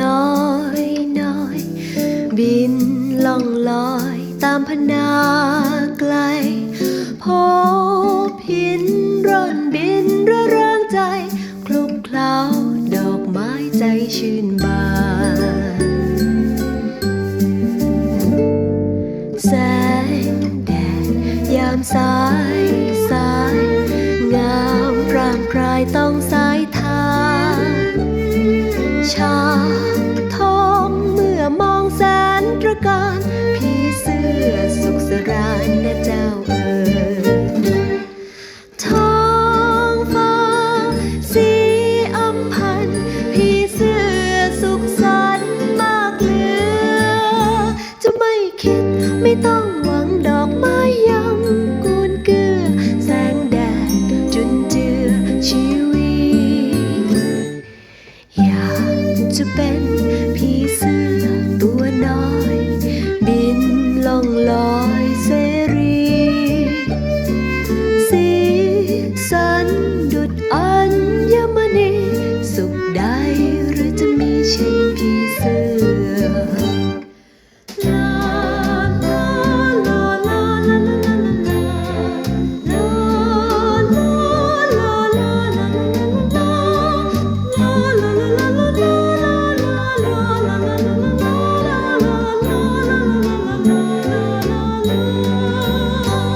น้อยน้อย บินล่องลอยตามพนาไกลพบหินร่อนบินระเริงใจ คลุกคล้าดอกไม้ใจชื่นบาน แสงแดดยามสายสาย งามพรางพรายต้องสา คิด ไม่ต้องหวังดอกไม้ยำกูนเกลือ แสงแดดจุนเจือชีวิต อยากจะเป็นผีเสื